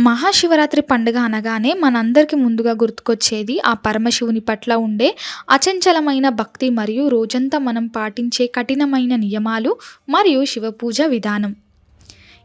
మహాశివరాత్రి పండుగ అనగానే మనందరికి ముందుగా గుర్తుకొచ్చేది ఆ పరమశివుని పట్ల ఉండే అచంచలమైన భక్తి మరియు రోజంతా మనం పాటించే కఠినమైన నియమాలు మరియు శివపూజ విధానం.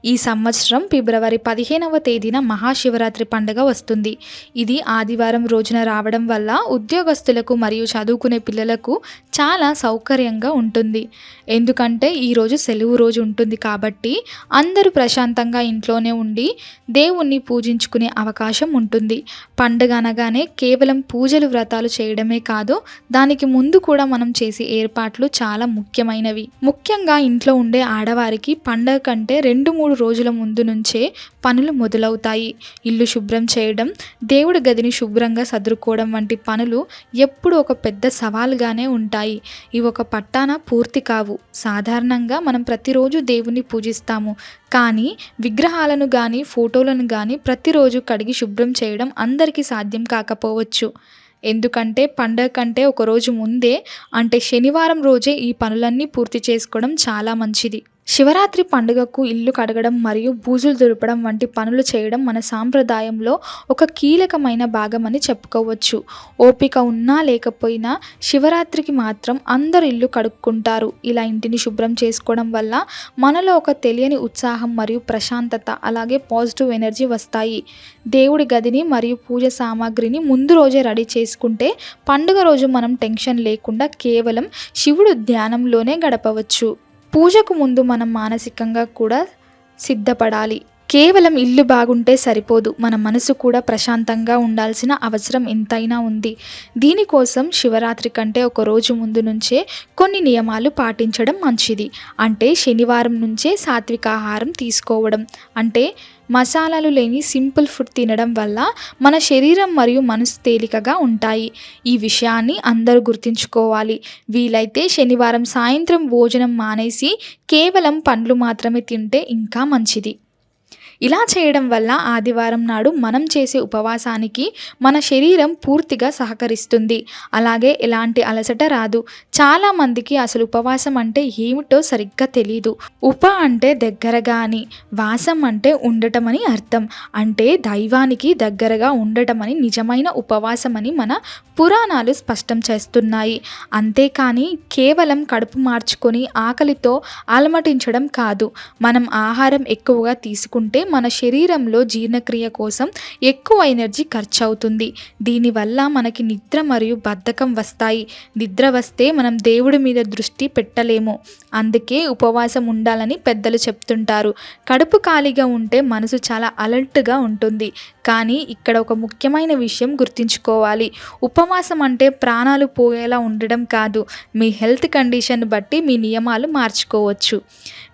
ఈ సంవత్సరం ఫిబ్రవరి పదిహేనవ తేదీన మహాశివరాత్రి పండుగ వస్తుంది. ఇది ఆదివారం రోజున రావడం వల్ల ఉద్యోగస్తులకు మరియు చదువుకునే పిల్లలకు చాలా సౌకర్యంగా ఉంటుంది. ఎందుకంటే ఈరోజు సెలవు రోజు ఉంటుంది కాబట్టి అందరూ ప్రశాంతంగా ఇంట్లోనే ఉండి దేవుణ్ణి పూజించుకునే అవకాశం ఉంటుంది. పండుగ అనగానే కేవలం పూజలు వ్రతాలు చేయడమే కాదు దానికి ముందు కూడా మనం చేసే ఏర్పాట్లు చాలా ముఖ్యమైనవి. ముఖ్యంగా ఇంట్లో ఉండే ఆడవారికి పండగ కంటే రెండు మూడు రోజుల ముందు నుంచే పనులు మొదలవుతాయి. ఇల్లు శుభ్రం చేయడం దేవుడి గదిని శుభ్రంగా సదురుకోవడం వంటి పనులు ఎప్పుడు ఒక పెద్ద సవాలుగానే ఉంటాయి. ఇవి ఒక పట్టాన పూర్తి కావు. సాధారణంగా మనం ప్రతిరోజు దేవుణ్ణి పూజిస్తాము. కానీ విగ్రహాలను కానీ ఫోటోలను కానీ ప్రతిరోజు కడిగి శుభ్రం చేయడం అందరికీ సాధ్యం కాకపోవచ్చు. ఎందుకంటే పండగ కంటే ఒకరోజు ముందే అంటే శనివారం రోజే ఈ పనులన్నీ పూర్తి చేసుకోవడం చాలా మంచిది. శివరాత్రి పండుగకు ఇల్లు కడగడం మరియు బూజులు దులపడం వంటి పనులు చేయడం మన సాంప్రదాయంలో ఒక కీలకమైన భాగమని చెప్పుకోవచ్చు. ఓపిక ఉన్నా లేకపోయినా శివరాత్రికి మాత్రం అందరు ఇల్లు కడుక్కుంటారు. ఇలా ఇంటిని శుభ్రం చేసుకోవడం వల్ల మనలో ఒక తెలియని ఉత్సాహం మరియు ప్రశాంతత అలాగే పాజిటివ్ ఎనర్జీ వస్తాయి. దేవుడి గదిని మరియు పూజ సామాగ్రిని ముందు రోజే రెడీ చేసుకుంటే పండుగ రోజు మనం టెన్షన్ లేకుండా కేవలం శివుడు ధ్యానంలోనే గడపవచ్చు. పూజకు ముందు మనం మానసికంగా కూడా సిద్ధపడాలి. కేవలం ఇల్లు బాగుంటే సరిపోదు. మన మనసు కూడా ప్రశాంతంగా ఉండాల్సిన అవసరం ఎంతైనా ఉంది. దీనికోసం శివరాత్రి కంటే ఒక రోజు ముందు నుంచే కొన్ని నియమాలు పాటించడం మంచిది. అంటే శనివారం నుంచే సాత్విక ఆహారం తీసుకోవడం. అంటే మసాలాలు లేని సింపుల్ ఫుడ్ తినడం వల్ల మన శరీరం మరియు మనసు తేలికగా ఉంటాయి. ఈ విషయాన్ని అందరూ గుర్తుంచుకోవాలి. వీలైతే శనివారం సాయంత్రం భోజనం మానేసి కేవలం పండ్లు మాత్రమే తింటే ఇంకా మంచిది. ఇలా చేయడం వల్ల ఆదివారం నాడు మనం చేసే ఉపవాసానికి మన శరీరం పూర్తిగా సహకరిస్తుంది. అలాగే ఎలాంటి అలసట రాదు. చాలామందికి అసలు ఉపవాసం అంటే ఏమిటో సరిగ్గా తెలియదు ఉప అంటే దగ్గరగా అని వాసం అంటే ఉండటం అని అర్థం. అంటే దైవానికి దగ్గరగా ఉండటం అని నిజమైన ఉపవాసం అని మన పురాణాలు స్పష్టం చేస్తున్నాయి. అంతేకాని కేవలం కడుపు మార్చుకొని ఆకలితో అలమటించడం కాదు. మనం ఆహారం ఎక్కువగా తీసుకుంటే మన శరీరంలో జీర్ణక్రియ కోసం ఎక్కువ ఎనర్జీ ఖర్చు అవుతుంది దీనివల్ల మనకి నిద్ర మరియు బద్ధకం వస్తాయి. నిద్ర వస్తే మనం దేవుడి మీద దృష్టి పెట్టలేము. అందుకే ఉపవాసం ఉండాలని పెద్దలు చెప్తుంటారు. కడుపు ఖాళీగా ఉంటే మనసు చాలా అలర్ట్గా ఉంటుంది. కానీ ఇక్కడ ఒక ముఖ్యమైన విషయం గుర్తుంచుకోవాలి. ఉపవాసం అంటే ప్రాణాలు పోయేలా ఉండడం కాదు. మీ హెల్త్ కండిషన్ బట్టి మీ నియమాలు మార్చుకోవచ్చు.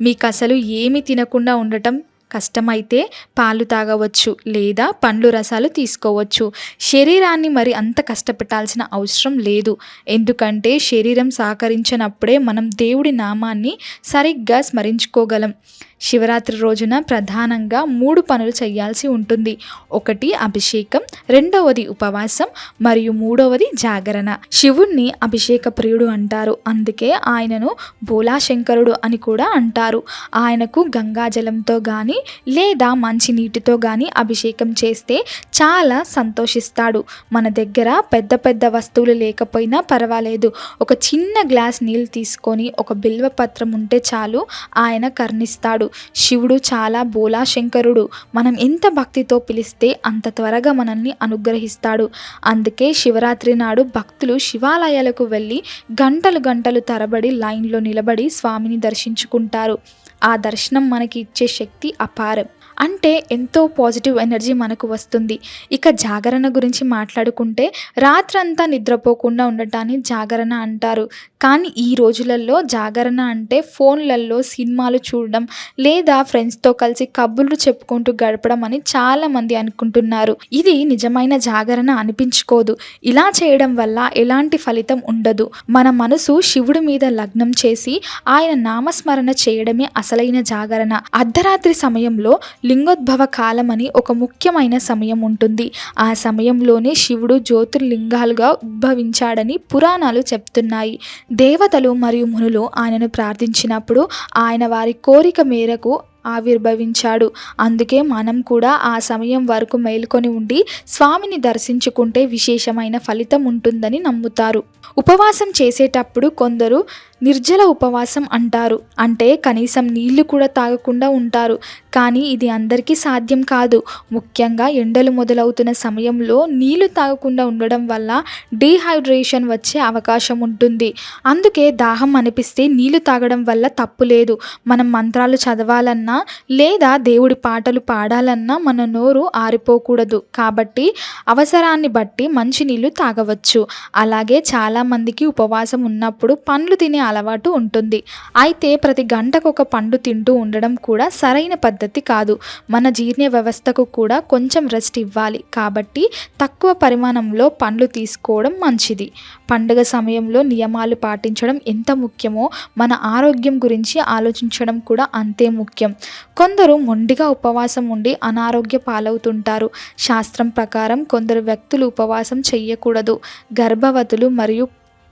మీకు అసలు ఏమి తినకుండా ఉండటం కష్టమైతే పాలు తాగవచ్చు లేదా పండ్లు రసాలు తీసుకోవచ్చు. శరీరాన్ని మరి అంత కష్టపెట్టాల్సిన అవసరం లేదు. ఎందుకంటే శరీరం సహకరించినప్పుడే మనం దేవుడి నామాన్ని సరిగ్గా స్మరించుకోగలం. శివరాత్రి రోజున ప్రధానంగా మూడు పనులు చేయాల్సి ఉంటుంది. ఒకటి అభిషేకం. రెండవది ఉపవాసం. మరియు మూడవది జాగరణ. శివుణ్ణి అభిషేక ప్రియుడు అంటారు. అందుకే ఆయనను భూలాశంకరుడు అని కూడా అంటారు. ఆయనకు గంగాజలంతో కానీ లేదా మంచి నీటితో కానీ అభిషేకం చేస్తే చాలా సంతోషిస్తాడు. మన దగ్గర పెద్ద పెద్ద వస్తువులు లేకపోయినా పర్వాలేదు. ఒక చిన్న గ్లాస్ నీళ్ళు తీసుకొని ఒక బిల్వ పత్రం ఉంటే చాలు ఆయన కర్ణిస్తాడు. శివుడు చాలా బోలాశంకరుడు. మనం ఎంత భక్తితో పిలిస్తే అంత త్వరగా మనల్ని అనుగ్రహిస్తాడు. అందుకే శివరాత్రి నాడు భక్తులు శివాలయాలకు వెళ్ళి గంటలు గంటలు తరబడి లైన్లో నిలబడి స్వామిని దర్శించుకుంటారు. ఆ దర్శనం మనకి ఇచ్చే శక్తి అపారం. అంటే ఎంతో పాజిటివ్ ఎనర్జీ మనకు వస్తుంది. ఇక జాగరణ గురించి మాట్లాడుకుంటే రాత్రంతా నిద్రపోకుండా ఉండటాన్ని జాగరణ అంటారు. కానీ ఈ రోజులలో జాగరణ అంటే ఫోన్లలో సినిమాలు చూడడం లేదా ఫ్రెండ్స్తో కలిసి కబుర్లు చెప్పుకుంటూ గడపడం అని చాలామంది అనుకుంటున్నారు. ఇది నిజమైన జాగరణ అనిపించుకోదు. ఇలా చేయడం వల్ల ఎలాంటి ఫలితం ఉండదు. మన మనసు శివుడి మీద లగ్నం చేసి ఆయన నామస్మరణ చేయడమే అసలైన జాగరణ. అర్ధరాత్రి సమయంలో లింగోద్భవ కాలం అని ఒక ముఖ్యమైన సమయం ఉంటుంది. ఆ సమయంలోనే శివుడు జ్యోతిర్లింగాలుగా ఉద్భవించాడని పురాణాలు చెప్తున్నాయి. దేవతలు మరియు మునులు ఆయనను ప్రార్థించినప్పుడు ఆయన వారి కోరిక మేరకు ఆవిర్భవించాడు. అందుకే మనం కూడా ఆ సమయం వరకు మేల్కొని ఉండి స్వామిని దర్శించుకుంటే విశేషమైన ఫలితం ఉంటుందని నమ్ముతారు. ఉపవాసం చేసేటప్పుడు కొందరు నిర్జల ఉపవాసం అంటారు. అంటే కనీసం నీళ్ళు కూడా తాగకుండా ఉంటారు. కానీ ఇది అందరికీ సాధ్యం కాదు. ముఖ్యంగా ఎండలు మొదలవుతున్న సమయంలో నీళ్ళు తాగకుండా ఉండడం వల్ల డీహైడ్రేషన్ వచ్చే అవకాశం ఉంటుంది. అందుకే దాహం అనిపిస్తే నీళ్ళు తాగడం వల్ల తప్పు లేదు. మనం మంత్రాలు చదవాలన్నా లేదా దేవుడి పాటలు పాడాలన్నా మన నోరు ఆరిపోకూడదు. కాబట్టి అవసరాన్ని బట్టి మంచినీళ్ళు తాగవచ్చు. అలాగే చాలామందికి ఉపవాసం ఉన్నప్పుడు పండ్లు తినే అలవాటు ఉంటుంది. అయితే ప్రతి గంటకు ఒక పండు తింటూ ఉండడం కూడా సరైన పద్ధతి కాదు. మన జీర్ణ వ్యవస్థకు కూడా కొంచెం రెస్ట్ ఇవ్వాలి. కాబట్టి తక్కువ పరిమాణంలో పండ్లు తీసుకోవడం మంచిది. పండుగ సమయంలో నియమాలు పాటించడం ఎంత ముఖ్యమో మన ఆరోగ్యం గురించి ఆలోచించడం కూడా అంతే ముఖ్యం. కొందరు మొండిగా ఉపవాసం ఉండి అనారోగ్య పాలవుతుంటారు. శాస్త్రం ప్రకారం కొందరు వ్యక్తులు ఉపవాసం చెయ్యకూడదు. గర్భవతులు మరియు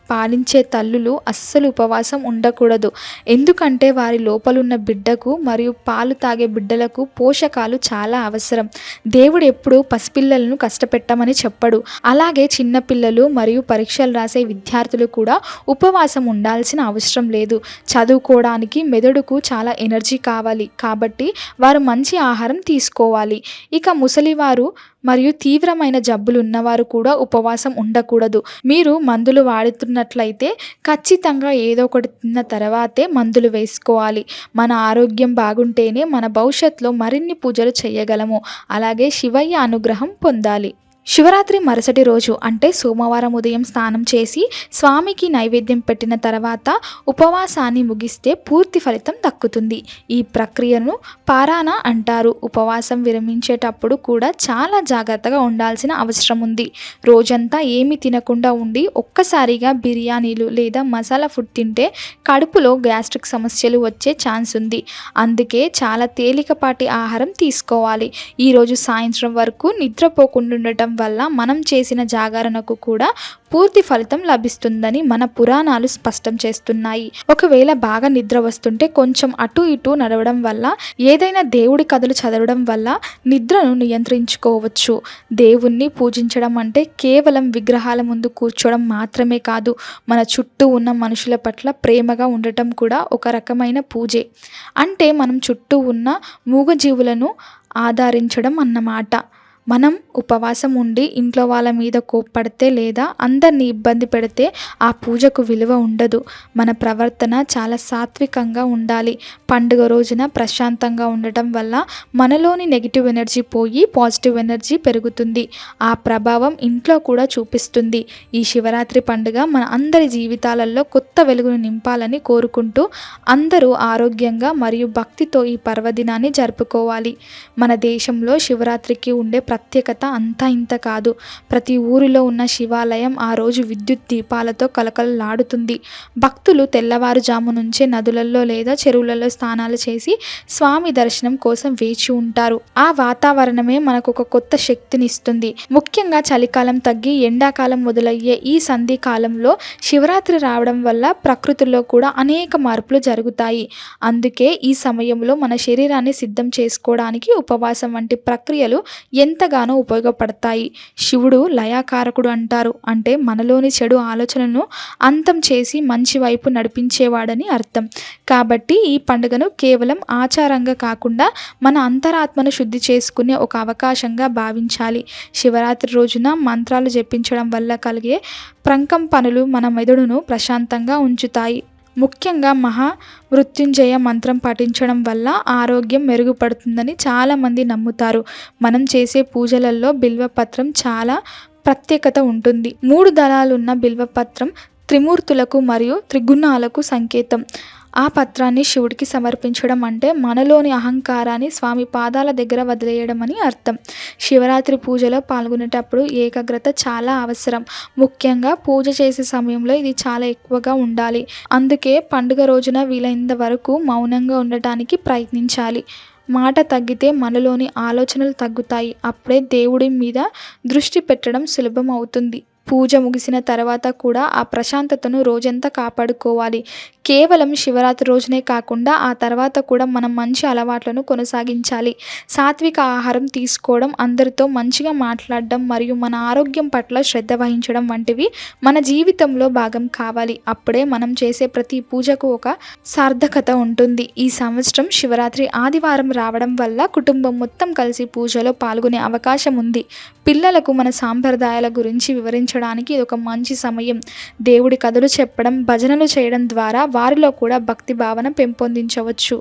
పాలించే తల్లులు అస్సలు ఉపవాసం ఉండకూడదు. ఎందుకంటే వారి లోపలున్న బిడ్డకు మరియు పాలు తాగే బిడ్డలకు పోషకాలు చాలా అవసరం. దేవుడు ఎప్పుడు పసిపిల్లలను కష్టపెట్టమని చెప్పడు. అలాగే చిన్నపిల్లలు మరియు పరీక్షలు రాసే విద్యార్థులు కూడా ఉపవాసం ఉండాల్సిన అవసరం లేదు. చదువుకోవడానికి మెదడుకు చాలా ఎనర్జీ కావాలి. కాబట్టి వారు మంచి ఆహారం తీసుకోవాలి. ఇక ముసలివారు మరియు తీవ్రమైన జబ్బులు ఉన్నవారు కూడా ఉపవాసం ఉండకూడదు. మీరు మందులు వాడుతున్నట్లయితే ఖచ్చితంగా ఏదో ఒకటి తిన్న తర్వాతే మందులు వేసుకోవాలి. మన ఆరోగ్యం బాగుంటేనే మన భవిష్యత్తులో మరిన్ని పూజలు చేయగలము. అలాగే శివయ్య అనుగ్రహం పొందాలి. శివరాత్రి మరుసటి రోజు అంటే సోమవారం ఉదయం స్నానం చేసి స్వామికి నైవేద్యం పెట్టిన తర్వాత ఉపవాసాన్ని ముగిస్తే పూర్తి ఫలితం దక్కుతుంది. ఈ ప్రక్రియను పారాణ అంటారు. ఉపవాసం విరమించేటప్పుడు కూడా చాలా జాగ్రత్తగా ఉండాల్సిన అవసరం ఉంది. రోజంతా ఏమి తినకుండా ఉండి ఒక్కసారిగా బిర్యానీలు లేదా మసాలా ఫుడ్ తింటే కడుపులో గ్యాస్ట్రిక్ సమస్యలు వచ్చే ఛాన్స్ ఉంది. అందుకే చాలా తేలికపాటి ఆహారం తీసుకోవాలి. ఈరోజు సాయంత్రం వరకు నిద్రపోకుండా ఉండటం వల్ల మనం చేసిన జాగరణకు కూడా పూర్తి ఫలితం లభిస్తుందని మన పురాణాలు స్పష్టం చేస్తున్నాయి. ఒకవేళ బాగా నిద్ర వస్తుంటే కొంచెం అటు ఇటు నడవడం వల్ల ఏదైనా దేవుడి కథలు చదవడం వల్ల నిద్రను నియంత్రించుకోవచ్చు. దేవుణ్ణి పూజించడం అంటే కేవలం విగ్రహాల ముందు కూర్చోవడం మాత్రమే కాదు మన చుట్టూ ఉన్న మనుషుల పట్ల ప్రేమగా ఉండటం కూడా ఒక రకమైన పూజే. అంటే మనం చుట్టూ ఉన్న మూగజీవులను ఆదరించడం అన్నమాట. మనం ఉపవాసం ఉండి ఇంట్లో వాళ్ళ మీద కోప్పడితే లేదా అందరినీ ఇబ్బంది పెడితే ఆ పూజకు విలువ ఉండదు. మన ప్రవర్తన చాలా సాత్వికంగా ఉండాలి. పండుగ రోజున ప్రశాంతంగా ఉండటం వల్ల మనలోని నెగిటివ్ ఎనర్జీ పోయి పాజిటివ్ ఎనర్జీ పెరుగుతుంది. ఆ ప్రభావం ఇంట్లో కూడా చూపిస్తుంది. ఈ శివరాత్రి పండుగ మన అందరి జీవితాలలో కొత్త వెలుగును నింపాలని కోరుకుంటూ అందరూ ఆరోగ్యంగా మరియు భక్తితో ఈ పర్వదినాన్ని జరుపుకోవాలి. మన దేశంలో శివరాత్రికి ఉండే ప్రత్యేకత అంతా ఇంత కాదు. ప్రతి ఊరిలో ఉన్న శివాలయం ఆ రోజు విద్యుత్ దీపాలతో కలకలలాడుతుంది. భక్తులు తెల్లవారుజాము నుంచే నదులలో లేదా చెరువులలో స్నానాలు చేసి స్వామి దర్శనం కోసం వేచి ఉంటారు. ఆ వాతావరణమే మనకు ఒక కొత్త శక్తినిస్తుంది. ముఖ్యంగా చలికాలం తగ్గి ఎండాకాలం మొదలయ్యే ఈ సంధి కాలంలో శివరాత్రి రావడం వల్ల ప్రకృతిలో కూడా అనేక మార్పులు జరుగుతాయి. అందుకే ఈ సమయంలో మన శరీరాన్ని సిద్ధం చేసుకోవడానికి ఉపవాసం వంటి ప్రక్రియలు ఎంత ఎంతగానో ఉపయోగపడతాయి. శివుడు లయాకారకుడు అంటారు. అంటే మనలోని చెడు ఆలోచనను అంతం చేసి మంచి వైపు నడిపించేవాడని అర్థం. కాబట్టి ఈ పండుగను కేవలం ఆచారంగా కాకుండా మన అంతరాత్మను శుద్ధి చేసుకునే ఒక అవకాశంగా భావించాలి. శివరాత్రి రోజున మంత్రాలు జపించడం వల్ల కలిగే ప్రకంపనలు మన మెదడును ప్రశాంతంగా ఉంచుతాయి. ముఖ్యంగా మహా మృత్యుంజయ మంత్రం పఠించడం వల్ల ఆరోగ్యం మెరుగుపడుతుందని చాలామంది నమ్ముతారు. మనం చేసే పూజలలో బిల్వపత్రం చాలా ప్రత్యేకత ఉంటుంది. మూడు దళాలున్న బిల్వపత్రం త్రిమూర్తులకు మరియు త్రిగుణాలకు సంకేతం. ఆ పత్రాన్ని శివుడికి సమర్పించడం అంటే మనలోని అహంకారాన్ని స్వామి పాదాల దగ్గర వదిలేయడం అని అర్థం. శివరాత్రి పూజలో పాల్గొనేటప్పుడు ఏకాగ్రత చాలా అవసరం. ముఖ్యంగా పూజ చేసే సమయంలో ఇది చాలా ఎక్కువగా ఉండాలి. అందుకే పండుగ రోజున వీలైనంత వరకు మౌనంగా ఉండటానికి ప్రయత్నించాలి. మాట తగ్గితే మనలోని ఆలోచనలు తగ్గుతాయి. అప్పుడే దేవుడి మీద దృష్టి పెట్టడం సులభం అవుతుంది. పూజ ముగిసిన తర్వాత కూడా ఆ ప్రశాంతతను రోజంతా కాపాడుకోవాలి. కేవలం శివరాత్రి రోజునే కాకుండా ఆ తర్వాత కూడా మనం మంచి అలవాట్లను కొనసాగించాలి. సాత్విక ఆహారం తీసుకోవడం అందరితో మంచిగా మాట్లాడడం మరియు మన ఆరోగ్యం పట్ల శ్రద్ధ వహించడం వంటివి మన జీవితంలో భాగం కావాలి. అప్పుడే మనం చేసే ప్రతి పూజకు ఒక సార్థకత ఉంటుంది. ఈ సంవత్సరం శివరాత్రి ఆదివారం రావడం వల్ల కుటుంబం మొత్తం కలిసి పూజలో పాల్గొనే అవకాశం ఉంది. పిల్లలకు మన సాంప్రదాయాల గురించి వివరించడానికి ఇది ఒక మంచి సమయం. దేవుడి కథలు చెప్పడం భజనలు చేయడం ద్వారా వారిలో కూడా భక్తి భావన పెంపొందించవచ్చు.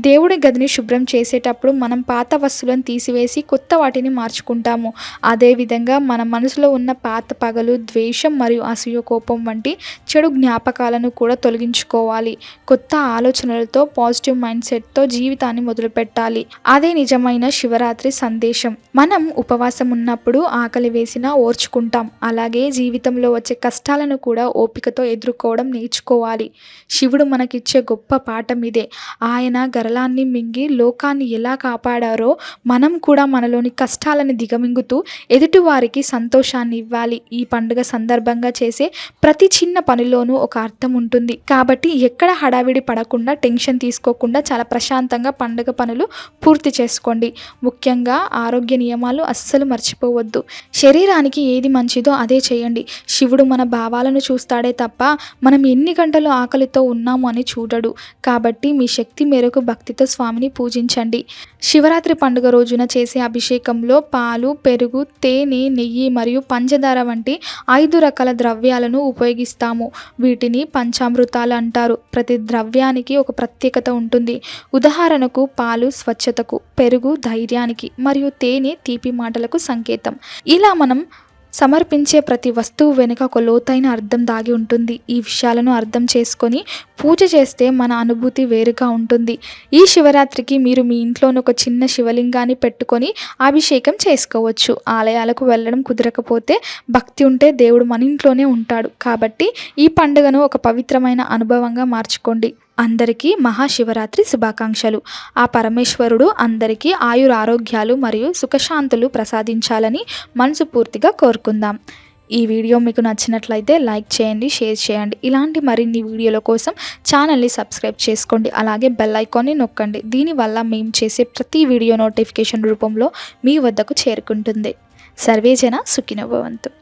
దేవుడి గదిని శుభ్రం చేసేటప్పుడు మనం పాత వస్తువులను తీసివేసి కొత్త వాటిని మార్చుకుంటాము. అదేవిధంగా మన మనసులో ఉన్న పాత పగలు ద్వేషం మరియు అసూయ కోపం వంటి చెడు జ్ఞాపకాలను కూడా తొలగించుకోవాలి. కొత్త ఆలోచనలతో పాజిటివ్ మైండ్ సెట్తో జీవితాన్ని మొదలుపెట్టాలి. అదే నిజమైన శివరాత్రి సందేశం. మనం ఉపవాసం ఉన్నప్పుడు ఆకలి వేసినా ఓర్చుకుంటాం. అలాగే జీవితంలో వచ్చే కష్టాలను కూడా ఓపికతో ఎదుర్కోవడం నేర్చుకోవాలి. శివుడు మనకిచ్చే గొప్ప పాఠం ఇదే. ఆయన సరళాన్ని మింగి లోకాన్ని ఎలా కాపాడారో మనం కూడా మనలోని కష్టాలను దిగమింగుతూ ఎదుటివారికి సంతోషాన్ని ఇవ్వాలి. ఈ పండుగ సందర్భంగా చేసే ప్రతి చిన్న పనిలోనూ ఒక అర్థం ఉంటుంది. కాబట్టి ఎక్కడ హడావిడి పడకుండా టెన్షన్ తీసుకోకుండా చాలా ప్రశాంతంగా పండుగ పనులు పూర్తి చేసుకోండి. ముఖ్యంగా ఆరోగ్య నియమాలు అస్సలు మర్చిపోవద్దు. శరీరానికి ఏది మంచిదో అదే చేయండి. శివుడు మన భావాలను చూస్తాడే తప్ప మనం ఎన్ని గంటలు ఆకలితో ఉన్నాము అని చూడడు. కాబట్టి మీ శక్తి మేరకు భక్తితో స్వామిని పూజించండి. శివరాత్రి పండుగ రోజున చేసే అభిషేకంలో పాలు పెరుగు తేనె నెయ్యి మరియు పంచదార వంటి ఐదు రకాల ద్రవ్యాలను ఉపయోగిస్తాము. వీటిని పంచామృతాలు అంటారు. ప్రతి ద్రవ్యానికి ఒక ప్రత్యేకత ఉంటుంది. ఉదాహరణకు పాలు స్వచ్ఛతకు పెరుగు ధైర్యానికి మరియు తేనె తీపి మాటలకు సంకేతం. ఇలా మనం సమర్పించే ప్రతి వస్తువు వెనుక ఒక లోతైన అర్థం దాగి ఉంటుంది. ఈ విషయాలను అర్థం చేసుకొని పూజ చేస్తే మన అనుభూతి వేరుగా ఉంటుంది. ఈ శివరాత్రికి మీరు మీ ఇంట్లోని ఒక చిన్న శివలింగాన్ని పెట్టుకొని అభిషేకం చేసుకోవచ్చు. ఆలయాలకు వెళ్ళడం కుదరకపోతే భక్తి ఉంటే దేవుడు మన ఇంట్లోనే ఉంటాడు. కాబట్టి ఈ పండుగను ఒక పవిత్రమైన అనుభవంగా మార్చుకోండి. అందరికీ మహాశివరాత్రి శుభాకాంక్షలు. ఆ పరమేశ్వరుడు అందరికీ ఆయుర ఆరోగ్యాలు మరియు సుఖశాంతులు ప్రసాదించాలని మనసు పూర్తిగా కోరుకుందాం. ఈ వీడియో మీకు నచ్చినట్లయితే లైక్ చేయండి షేర్ చేయండి. ఇలాంటి మరిన్ని వీడియోల కోసం ఛానల్ని సబ్స్క్రైబ్ చేసుకోండి. అలాగే బెల్ ఐకాన్ని నొక్కండి. దీనివల్ల మేము చేసే ప్రతి వీడియో నోటిఫికేషన్ రూపంలో మీ వద్దకు చేరుకుంటుంది. సర్వేజన సుఖినభవంతు